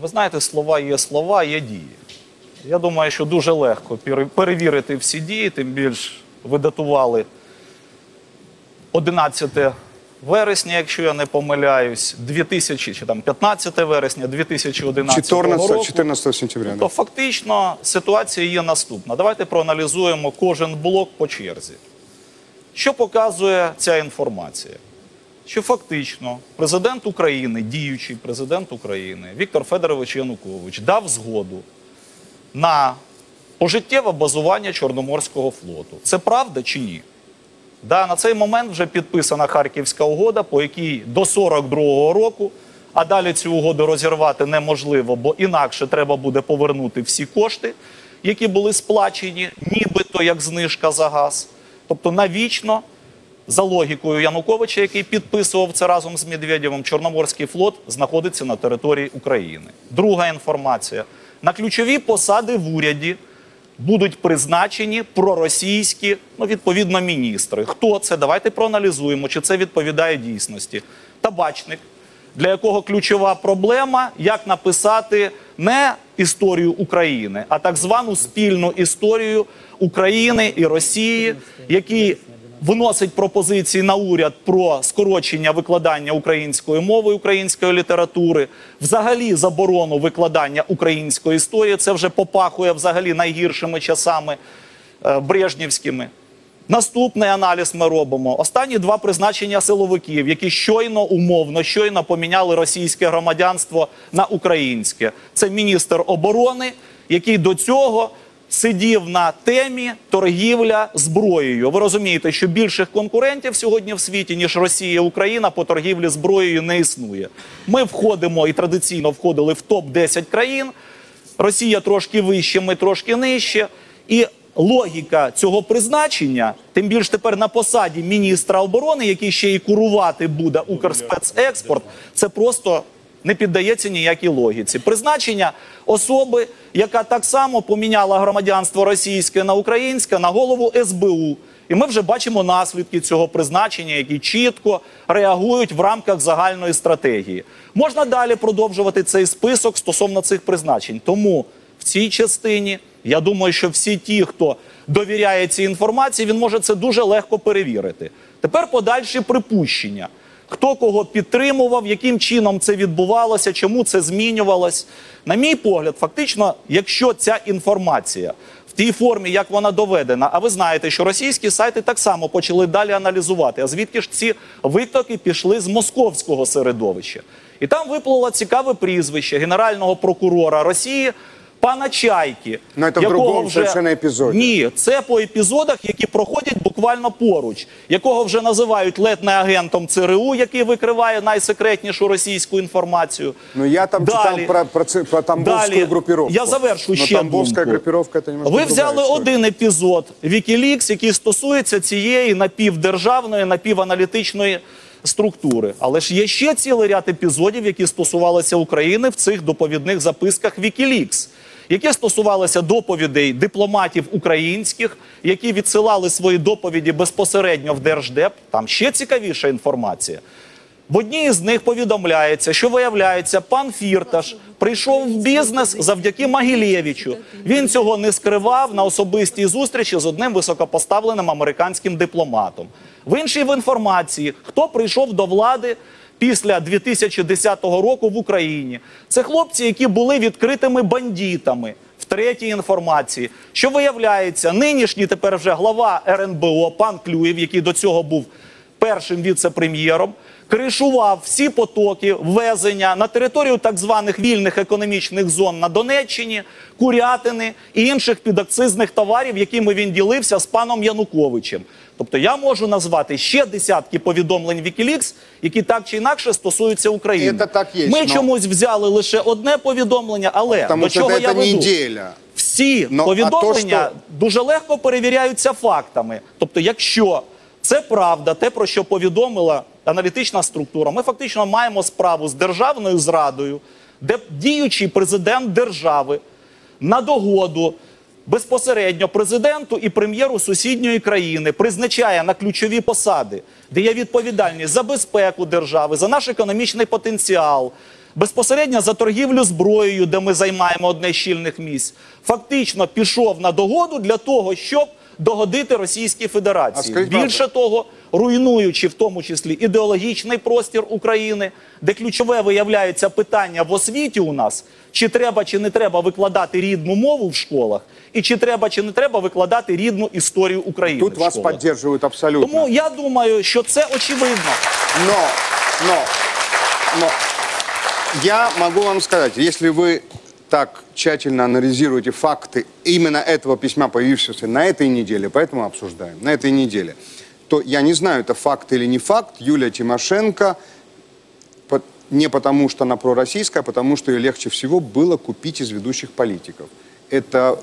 Ви знаєте, слова є слова, є дії. Я думаю, що дуже легко перевірити всі дії, тим більш ви датували 11 вересня, якщо я не помиляюсь, 2000, чи там 15 вересня 2011 14, року. 14 сентября. То фактично ситуація є наступна. Давайте проаналізуємо кожен блок по черзі. Що показує ця інформація? Що фактично президент України, діючий президент України Віктор Федорович Янукович дав згоду на пожиттєве базування Чорноморського флоту. Це правда чи ні? Да, на цей момент вже підписана Харківська угода, по якій до 42-го року, а далі цю угоду розірвати неможливо, бо інакше треба буде повернути всі кошти, які були сплачені, нібито як знижка за газ. Тобто навічно, за логікою Януковича, який підписував це разом з Медведєвим, Чорноморський флот знаходиться на території України. Друга інформація: на ключові посади в уряді будуть призначені проросійські, ну відповідно, міністри. Хто це? Давайте проаналізуємо, чи це відповідає дійсності. Табачник, для якого ключова проблема, як написати не історію України, а так звану спільну історію України і Росії, який виносить пропозиції на уряд про скорочення викладання української мови, української літератури, взагалі заборону викладання української історії. Це вже попахує взагалі найгіршими часами е, брежнівськими. Наступний аналіз ми робимо. Останні два призначення силовиків, які щойно умовно, щойно поміняли російське громадянство на українське. Це міністр оборони, який до цього сидів на темі торгівля зброєю. Ви розумієте, що більших конкурентів сьогодні в світі, ніж Росія і Україна, по торгівлі зброєю не існує. Ми входимо і традиційно входили в топ 10 країн. Росія трошки вище, ми трошки нижче. І логіка цього призначення, тим більш тепер на посаді міністра оборони, який ще і курувати буде Укрспецекспорт, це просто не піддається ніякій логіці. Призначення особи, яка так само поміняла громадянство російське на українське, на голову СБУ. І ми вже бачимо наслідки цього призначення, які чітко реагують в рамках загальної стратегії. Можна далі продовжувати цей список стосовно цих призначень. Тому в цій частині я думаю, що всі ті, хто довіряє цій інформації, він може це дуже легко перевірити. Тепер подальші припущення. Хто кого підтримував, яким чином це відбувалося, чому це змінювалось. На мій погляд, фактично, якщо ця інформація в тій формі, як вона доведена, а ви знаєте, що російські сайти так само почали далі аналізувати. А звідки ж ці витоки пішли з московського середовища? І там виплило цікаве прізвище генерального прокурора Росії. Пана Чайки, Ну, це в другому совершенно епізоді. Ні, це по епізодах, які проходять буквально поруч, якого вже називають ледь не агентом ЦРУ, який викриває найсекретнішу російську інформацію. Ну, я там Далі. читал про, про, ц- про Тамбовскую Далі. группировку. Я завершу Но ще Тамбовская думку. группировка это немножко Ви другая взяли история. один епізод Wikileaks, який стосується цієї напівдержавної, напіваналітичної структури. Але ж є ще цілий ряд епізодів, які стосувалися України в цих доповідних записках Wikileaks. Які стосувалися доповідей дипломатів українських, які відсилали свої доповіді безпосередньо в Держдеп, там ще цікавіша інформація. В одній з них повідомляється, що виявляється, пан Фірташ прийшов в бізнес завдяки Магілєвичу. Він цього не скривав на особистій зустрічі з одним високопоставленим американським дипломатом. В іншій в інформації, хто прийшов до влади після 2010 року в Україні. Це хлопці, які були відкритими бандитами. В третій інформації, що виявляється, нинішній тепер вже глава РНБО, пан Клюєв, який до цього був першим віце-прем'єром, кришував всі потоки ввезення на територію так званих вільних економічних зон на Донеччині, Курятини і інших підакцизних товарів, якими він ділився з паном Януковичем. Тобто я можу назвати ще десятки повідомлень Wikileaks, які так чи інакше стосуються України. Це так є, Ми но- чомусь взяли лише одне повідомлення, але Потому до чого я веду? неделя. всі Ну, а повідомлення то, що- дуже легко перевіряються фактами. Тобто, якщо це правда, те про що повідомила аналітична структура, ми фактично маємо справу з державною зрадою, де діючий президент держави на догоду. Безпосередньо президенту і прем'єру сусідньої країни призначає на ключові посади, де є відповідальність за безпеку держави, за наш економічний потенціал, безпосередньо за торгівлю зброєю, де ми займаємо одне з щільних місць, фактично пішов на догоду для того, щоб догодити Російській Федерації. Більше того, руйнуючи в тому числі ідеологічний простір України, де ключове виявляється питання в освіті у нас, чи треба чи не треба викладати рідну мову в школах, і чи треба чи не треба викладати рідну історію України. Тут в вас поддерживают абсолютно. Тому я думаю, що це очевидно. Но, но, но, я могу вам сказать, если вы так тщательно анализируете факты именно этого письма, появившегося на этой неделе, поэтому обсуждаем, на этой неделе, то я не знаю, это факт или не факт, Юлия Тимошенко не потому, что она пророссийская, а потому, что ее легче всего было купить из ведущих политиков. Это,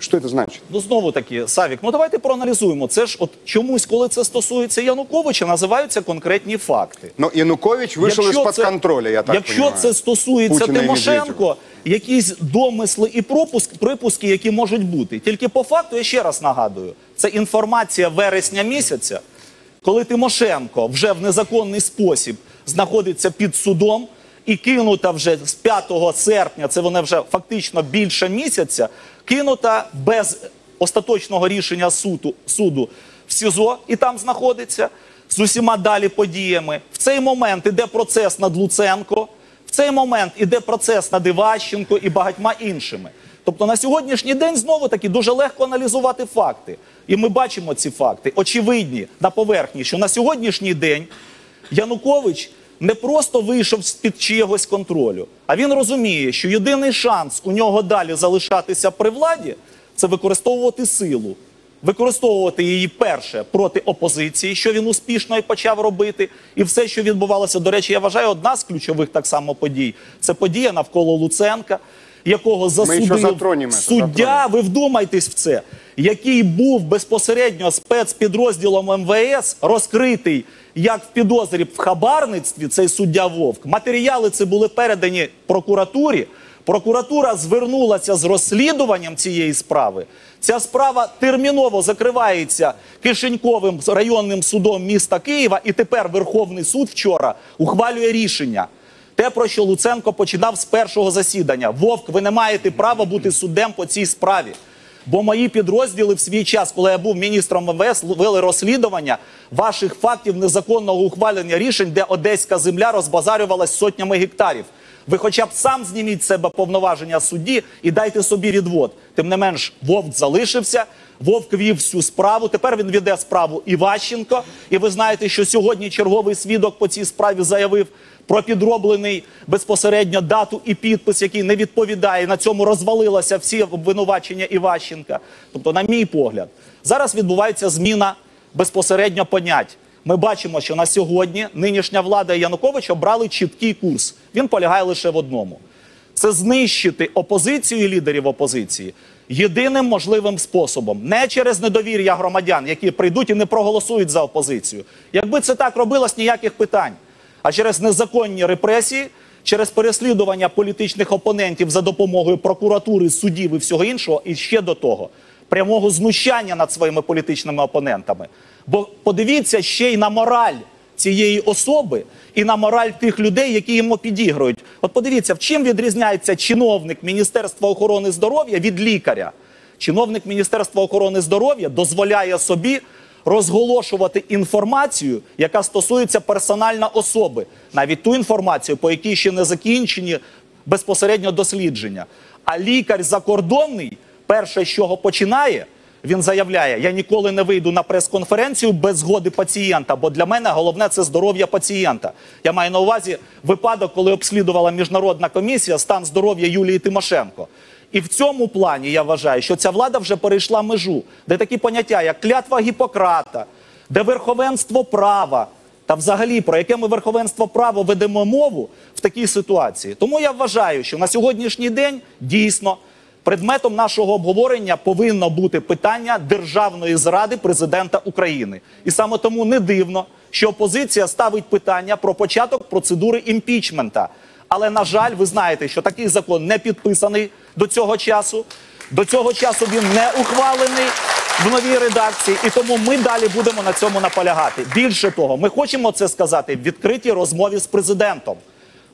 что это значит? Ну знову таки, Савік, ну давайте проаналізуємо. Це ж от чомусь, коли це стосується Януковича, називаються конкретні факти. Но Янукович из-под це- контроля, я так Якщо понимаю. це стосується Путіна Тимошенко, якісь домисли і пропуск, припуски, які можуть бути. Тільки по факту, я ще раз нагадую, це інформація вересня місяця, коли Тимошенко вже в незаконний спосіб знаходиться під судом і кинута вже з 5 серпня, це вона вже фактично більше місяця, кинута без остаточного рішення суду, суду в СІЗО і там знаходиться з усіма далі подіями. В цей момент іде процес над Луценко, в цей момент іде процес над Іващенко і багатьма іншими. Тобто на сьогоднішній день знову таки дуже легко аналізувати факти. І ми бачимо ці факти, очевидні на поверхні, що на сьогоднішній день Янукович не просто вийшов з-під чиєгось контролю, а він розуміє, що єдиний шанс у нього далі залишатися при владі це використовувати силу. Використовувати її перше проти опозиції, що він успішно і почав робити, і все, що відбувалося. До речі, я вважаю, одна з ключових так само подій це подія навколо Луценка, якого засудив суддя. Ви вдумайтесь в це, який був безпосередньо спецпідрозділом МВС розкритий як в підозрі в хабарництві. Цей суддя Вовк. Матеріали це були передані прокуратурі. Прокуратура звернулася з розслідуванням цієї справи. Ця справа терміново закривається Кишеньковим районним судом міста Києва, і тепер Верховний суд вчора ухвалює рішення. Те, про що Луценко починав з першого засідання. Вовк, ви не маєте права бути суддем по цій справі. Бо мої підрозділи в свій час, коли я був міністром МВС, вели розслідування ваших фактів незаконного ухвалення рішень, де одеська земля розбазарювалась сотнями гектарів. Ви хоча б сам зніміть з себе повноваження судді і дайте собі відвод. Тим не менш, Вовк залишився. Вовк вів всю справу. Тепер він веде справу Іващенко. І ви знаєте, що сьогодні черговий свідок по цій справі заявив про підроблений безпосередньо дату і підпис, який не відповідає. На цьому розвалилося всі обвинувачення Іващенка. Тобто, на мій погляд, зараз відбувається зміна безпосередньо понять. Ми бачимо, що на сьогодні нинішня влада і Янукович чіткий курс. Він полягає лише в одному: це знищити опозицію і лідерів опозиції єдиним можливим способом, не через недовір'я громадян, які прийдуть і не проголосують за опозицію. Якби це так робилось, ніяких питань, а через незаконні репресії. Через переслідування політичних опонентів за допомогою прокуратури, судів і всього іншого, і ще до того прямого знущання над своїми політичними опонентами. Бо подивіться ще й на мораль цієї особи і на мораль тих людей, які йому підігрують. От подивіться, в чим відрізняється чиновник Міністерства охорони здоров'я від лікаря. Чиновник Міністерства охорони здоров'я дозволяє собі розголошувати інформацію, яка стосується персонально особи, навіть ту інформацію, по якій ще не закінчені безпосередньо дослідження. А лікар закордонний, перше, з чого починає, він заявляє: я ніколи не вийду на прес-конференцію без згоди пацієнта, бо для мене головне це здоров'я пацієнта. Я маю на увазі випадок, коли обслідувала міжнародна комісія стан здоров'я Юлії Тимошенко. І в цьому плані я вважаю, що ця влада вже перейшла межу, де такі поняття, як клятва Гіппократа, де верховенство права, та взагалі про яке ми верховенство права ведемо мову в такій ситуації. Тому я вважаю, що на сьогоднішній день дійсно предметом нашого обговорення повинно бути питання державної зради президента України. І саме тому не дивно, що опозиція ставить питання про початок процедури імпічмента. Але на жаль, ви знаєте, що такий закон не підписаний до цього часу. До цього часу він не ухвалений в новій редакції, і тому ми далі будемо на цьому наполягати. Більше того, ми хочемо це сказати в відкритій розмові з президентом.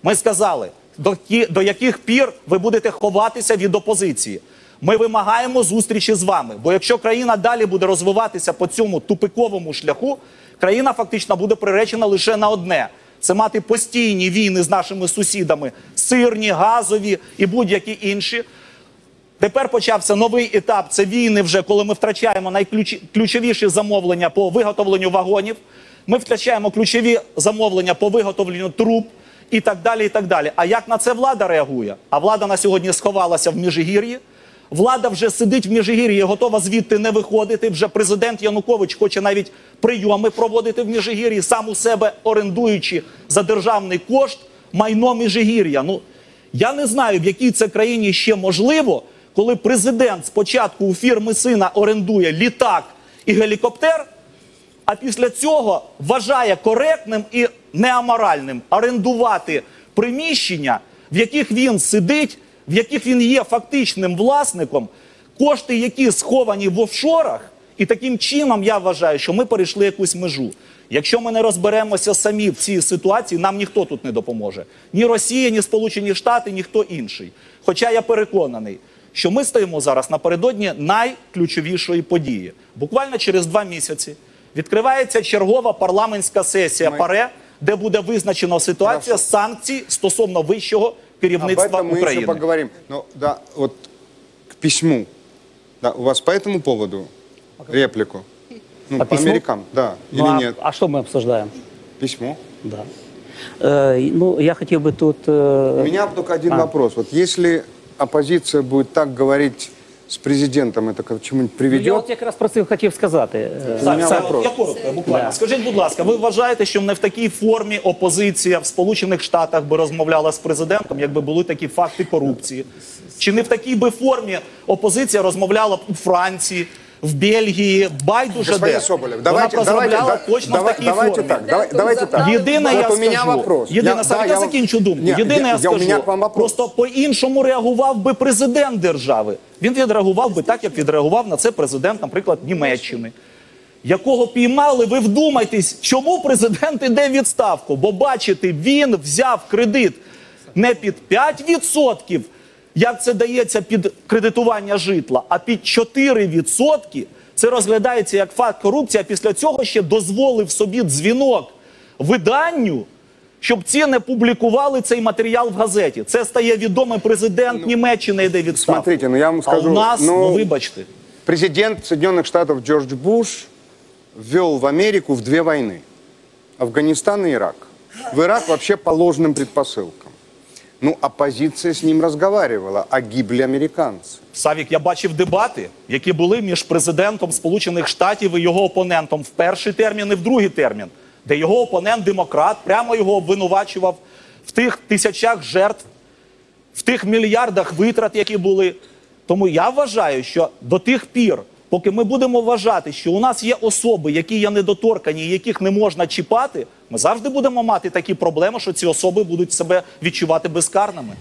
Ми сказали, до, кі- до яких пір ви будете ховатися від опозиції. Ми вимагаємо зустрічі з вами. Бо якщо країна далі буде розвиватися по цьому тупиковому шляху, країна фактично буде приречена лише на одне: це мати постійні війни з нашими сусідами, сирні, газові і будь-які інші. Тепер почався новий етап. Це війни, вже коли ми втрачаємо найключовіші замовлення по виготовленню вагонів. Ми втрачаємо ключові замовлення по виготовленню труб і так далі. І так далі. А як на це влада реагує? А влада на сьогодні сховалася в Міжгір'ї. Влада вже сидить в Міжгір'ї, готова звідти не виходити. Вже президент Янукович хоче навіть прийоми проводити в Міжгір'ї, сам у себе орендуючи за державний кошт майно Міжгір'я. Ну я не знаю, в якій це країні ще можливо, коли президент спочатку у фірми сина орендує літак і гелікоптер, а після цього вважає коректним і неаморальним орендувати приміщення, в яких він сидить, в яких він є фактичним власником, кошти, які сховані в офшорах. І таким чином я вважаю, що ми перейшли якусь межу. Якщо ми не розберемося самі в цій ситуації, нам ніхто тут не допоможе. Ні Росія, ні Сполучені Штати, ніхто інший. Хоча я переконаний, що ми стоїмо зараз напередодні найключовішої події. Буквально через два місяці відкривається чергова парламентська сесія Ми- ПАРЕ, де буде визначена ситуація санкцій стосовно вищого Об керівництва этом мы еще України. поговорим. Но да, вот к письму. Да, у вас по этому поводу реплику? Ну, По по, письму? америкам, да. Ну, Или а, нет? а что мы обсуждаем? Письмо. Да. Э, ну, я хотел бы тут... э, У меня только один а. вопрос. Вот если оппозиция будет так говорить с президентом, это к чему-нибудь Ну, я от якраз про це хотів сказати. Так, У мене Так, вопрос. я коротко, буквально. Да. Скажіть, будь ласка, ви вважаєте, що не в такій формі опозиція в Сполучених Штатах би розмовляла з президентом, якби були такі факти корупції? Чи не в такій би формі опозиція розмовляла б у Франції, в Бельгії, байдуже де? Соболев, давайте, Вона давайте, розмовляла да- точно давай- в такій давайте формі. так, давай- давайте так. Єдине, Вот я у меня скажу, вопрос. Єдине, Я- да, я я вам- закінчу думку. Ні, Єдине, я- я, я- у скажу, мене к вам вопрос. просто по-іншому реагував би президент держави. Він відреагував би так, як відреагував на це президент, наприклад, Німеччини. Якого піймали, ви вдумайтесь, чому президент іде в відставку? Бо бачите, він взяв кредит не під 5%, як це дається під кредитування житла, а під 4%. Це розглядається як факт корупції, а після цього ще дозволив собі дзвінок виданню, щоб ці не публікували цей матеріал в газеті. Це стає відомий президент Німеччини йде в відставку. Смотрите, ну я вам а скажу, у нас, ну, ну, вибачте. Президент Соединенных Штатов Джордж Буш ввел в Америку в две войны. Афганистан и Ирак. В Ирак вообще по ложным предпосылкам. Ну, оппозиция с ним разговаривала, а гибли американцы. Савік, я бачив дебати, які були між президентом Сполучених Штатів і його опонентом в перший термін і в другий термін, де його опонент, демократ, прямо його обвинувачував в тих тисячах жертв, в тих мільярдах витрат, які були. Тому я вважаю, що до тих пір, поки ми будемо вважати, що у нас є особи, які є недоторкані, яких не можна чіпати, ми завжди будемо мати такі проблеми, що ці особи будуть себе відчувати безкарними.